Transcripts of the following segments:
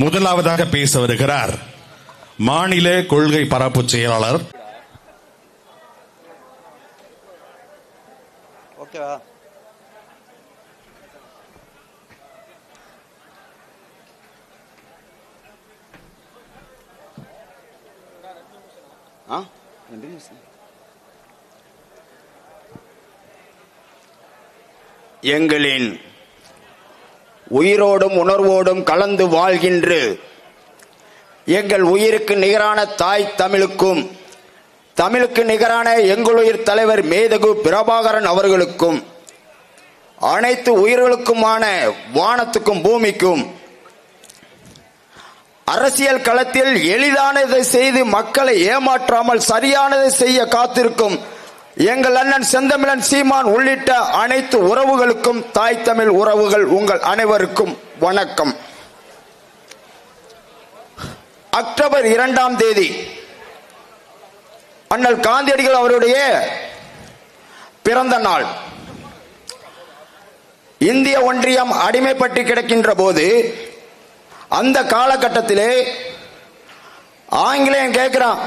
முதலாவதாக பேச வருகிறார் மாநில கொள்கை பரப்பு செயலாளர். ஆ? ரெண்டு நிமிஷம். எங்களின் உயிரோடும் உணர்வோடும் கலந்து வாழ்கின்ற. எங்கள் உயிருக்கு நிகரான தாய் தமிழுக்கும் தமிழுக்கு நிகரான எங்களுயிர் தலைவர் மேதகு பிரபாகரன் அவர்களுக்கும் அனைத்து உயிர்களுக்குமான வானத்துக்கும் பூமிக்கும் அரசியல் களத்தில் எளிதானதை செய்து மக்களை ஏமாற்றாமல் சரியானதை செய்ய காத்திருக்கும் எங்கள் அண்ணன் செந்தமிழன் சீமான் உள்ளிட்ட அனைத்து உறவுகளுக்கும் தாய் தமிழ் உறவுகள் உங்கள் அனைவருக்கும் வணக்கம். அக்டோபர் இரண்டாம் தேதி அண்ணல் காந்தியடிகள் அவருடைய பிறந்த நாள். இந்திய ஒன்றியம் அடிமைப்பட்டு கிடக்கின்ற போது அந்த காலகட்டத்திலே ஆங்கிலேயன் கேட்கிறான்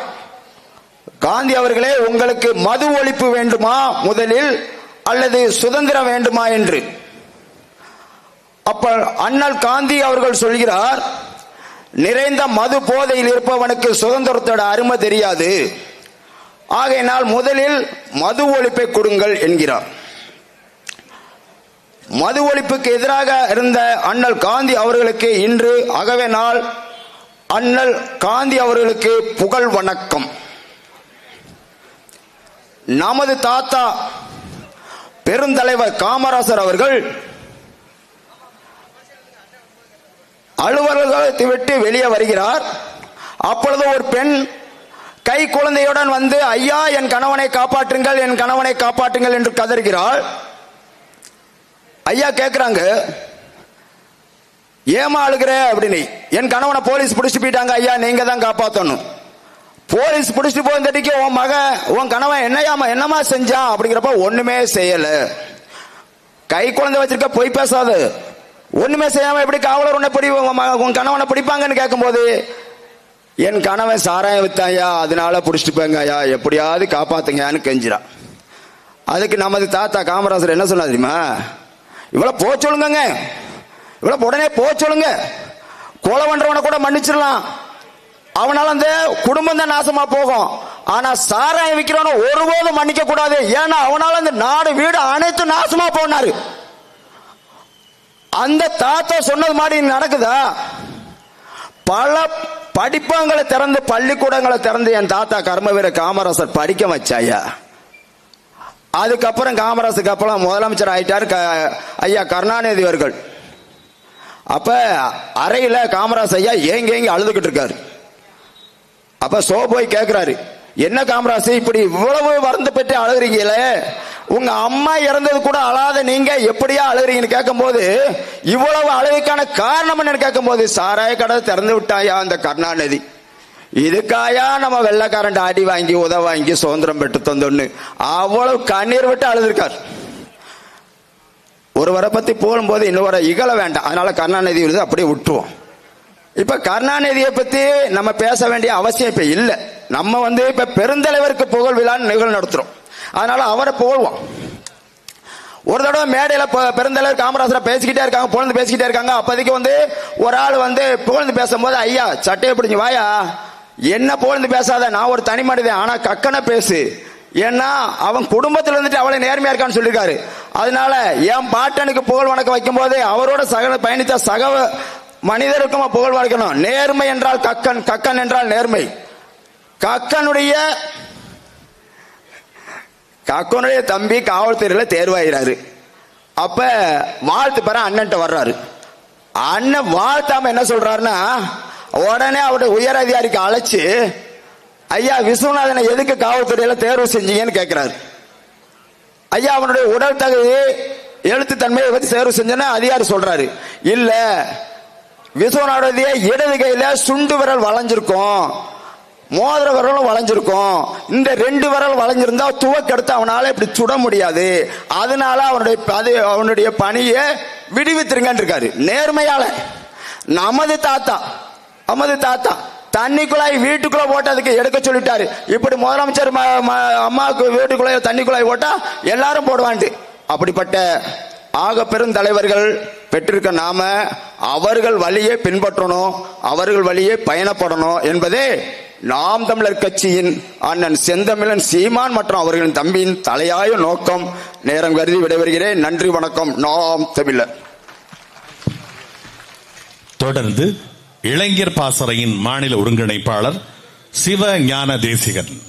காந்தி அவர்களே உங்களுக்கு மது ஒழிப்பு வேண்டுமா முதலில் அல்லது சுதந்திரம் வேண்டுமா என்று? அப்ப அண்ணல் காந்தி அவர்கள் சொல்கிறார் நிறைந்த மது போதையில் இருப்பவனுக்கு சுதந்திரத்தோட அருமை தெரியாது. ஆகையினால் முதலில் மது ஒழிப்பை கொடுங்கள் என்கிறார். மது ஒழிப்புக்கு எதிராக இருந்த அண்ணல் காந்தி அவர்களுக்கு இன்று அகவே நாள். அண்ணல் காந்தி அவர்களுக்கு புகழ் வணக்கம். நமது தாத்தா பெருந்தலைவர் காமராசர் அவர்கள் அலுவலகத்தை விட்டு வெளியே வருகிறார். அப்பொழுது ஒரு பெண் கை குழந்தையுடன் வந்து ஐயா என் கணவனை காப்பாற்றுங்கள் என் கணவனை காப்பாற்றுங்கள் என்று கதறுகிறாள். ஐயா கேட்கிறாங்க ஏமா அழுகிற? அப்படின்னு. என் கணவனை போலீஸ் பிடிச்சு போயிட்டாங்க ஐயா நீங்க தான் காப்பாற்றணும் போலீஸ் பிடிச்சிட்டு போயிருந்தடிக்கு உன் மக உன் கணவன் என்னையாமா என்னமா செஞ்சான் அப்படிங்கிறப்ப ஒண்ணுமே செய்யல. கை குழந்தை வச்சிருக்க பொய் பேசாது. ஒண்ணுமே செய்யாம எப்படி காவலர் உன்னை பிடி உன் மக- உன் கணவனை பிடிப்பாங்கன்னு கேட்கும்போது என் கணவன் சாராயம் வித்தாயா? அதனால பிடிச்சிட்டு போங்க ஐயா. எப்படியாவது காப்பாத்துங்கன்னு கெஞ்சிரான் அதுக்கு நமது தாத்தா காமராசர் என்ன சொன்னா தெரியுமா? இவ்வளவு போ இவ்வளவு உடனே போ சொல்லுங்க. கொலை பண்றவனை கூட மன்னிச்சிடலாம். அவனால அந்த குடும்பம் தான் நாசமா போகும். ஆனா சாராயம் விக்கிறவன ஒருபோதும் மன்னிக்க கூடாது ஏன்னா அவனால அந்த நாடு வீடு அனைத்தும் நாசமா போனாரு. அந்த தாத்தா சொன்னது மாதிரி நடக்குதா? பல படிப்பங்களை திறந்து பள்ளிக்கூடங்களை திறந்து என் தாத்தா கர்மவீர காமராசர் படிக்க வச்சாயா அதுக்கப்புறம் காமராஜுக்கு அப்புறம் முதலமைச்சர் ஆயிட்டார் க- ஐயா கருணாநிதி அவர்கள். அப்ப அறையில காமராஜ் ஐயா ஏங்க ஏங்கி அழுதுகிட்டு இருக்காரு. அப்ப சோ போய் கேக்குறாரு. என்ன காமராஜ் இப்படி இவ்வளவு வறந்து பெற்று அழுகுறீங்களே? உங்க அம்மா இறந்தது கூட அழாத நீங்க எப்படியா அழுகுறீங்கன்னு கேட்கும்போது இவ்வளவு அழுகைக்கான காரணம் என்னன்னு கேட்கும்போது சாராய கடை திறந்து விட்டாயா அந்த கருணாநிதி? இதுக்காயா நம்ம வெள்ளக்காரன் அடி வாங்கி உத வாங்கி சுதந்திரம் பெற்று தந்தோன்னு அவ்வளவு கண்ணீர் விட்டு அழுதுருக்கார். ஒருவரை பத்தி போகும்போது இன்னொரு இகழ வேண்டாம். அதனால கருணாநிதி விருது அப்படியே விட்டுருவோம். இப்ப கருணாநிதியை பத்தி நம்ம பேச வேண்டிய அவசியம் இப்ப இல்ல. நம்ம வந்து இப்ப பெருந்தலைவருக்கு புகழ் விழான்னு நிகழ்வு நடத்துறோம். அதனால அவரை புகழ்வோம். ஒரு தடவை மேடையில பெருந்தலைவர் காமராசரை பேசிக்கிட்டே இருக்காங்க புகழ்ந்து பேசிக்கிட்டே இருக்காங்க. அப்போதைக்கு வந்து ஒரு ஆள் வந்து புகழ்ந்து பேசும்போது ஐயா சட்டையை பிடிச்சி வாயா. என்ன புகழ்ந்து பேசாத? நான் ஒரு தனி மனிதன் ஆனா கக்கனை பேசு. ஏன்னா அவன் குடும்பத்துல இருந்துட்டு அவளை நேர்மையா இருக்கான்னு சொல்லியிருக்காரு. அதனால என் பாட்டனுக்கு புகழ் வணக்கம் வைக்கும்போது அவரோட சக பயணித்த சக மனிதருக்கும் புகழ் வாழ்க்கணும். நேர்மை என்றால் கக்கன் கக்கன் என்றால் நேர்மை. கக்கனுடைய கக்கனுடைய தம்பி காவல்துறையில தேர்வாயிறாரு அப்ப வாழ்த்து பெற அண்ணன்ட்ட வர்றாரு. அண்ணன் வாழ்த்தாம என்ன சொல்றாருன்னா உடனே அவருடைய உயர் அதிகாரிக்கு அழைச்சு ஐயா விஸ்வநாதனை எதுக்கு காவல்துறையில தேர்வு செஞ்சீங்கன்னு கேட்கிறாரு ஐயா அவனுடைய உடல் தகுதி எழுத்து தன்மையை பத்தி தேர்வு செஞ்சேன்னு அதிகாரி சொல்றாரு. இல்லை விசுவனுடைய இடது கையில சுண்டு விரல் வளைஞ்சிருக்கும். மோதிர விரலும் வளைஞ்சிருக்கும். இந்த ரெண்டு விரல் வளைஞ்சிருந்தா துவக்கெடுத்து அவனால இப்படி சுட முடியாது. அதனால அவனுடைய அது அவனுடைய பணியை விடுவித்திருங்கன்னு இருக்காரு. நேர்மையால. நமது தாத்தா நமது தாத்தா தண்ணிக்குழாய் வீட்டுக்குள்ள போட்டதுக்கு எடுக்க சொல்லிட்டாரு. இப்படி முதலமைச்சர் ம- அம்மாவுக்கு வீட்டுக்குள்ள தண்ணி குழாய் போட்டா எல்லாரும் போடுவான்ட்டு. அப்படிப்பட்ட ஆக பெரும் தலைவர்கள் பெற்றிருக்க நாம அவர்கள் வழியே பின்பற்றணும் அவர்கள் வழியே பயணப்படணும் என்பதே நாம் தமிழர் கட்சியின் அண்ணன் செந்தமிழன் சீமான் மற்றும் அவர்களின் தம்பியின் தலையாய நோக்கம். நேரம் கருதி விடைபெறுகிறேன். நன்றி வணக்கம். நாம் தமிழர். தொடர்ந்து இளைஞர் பாசறையின் மாநில ஒருங்கிணைப்பாளர் சிவ ஞான தேசிகன்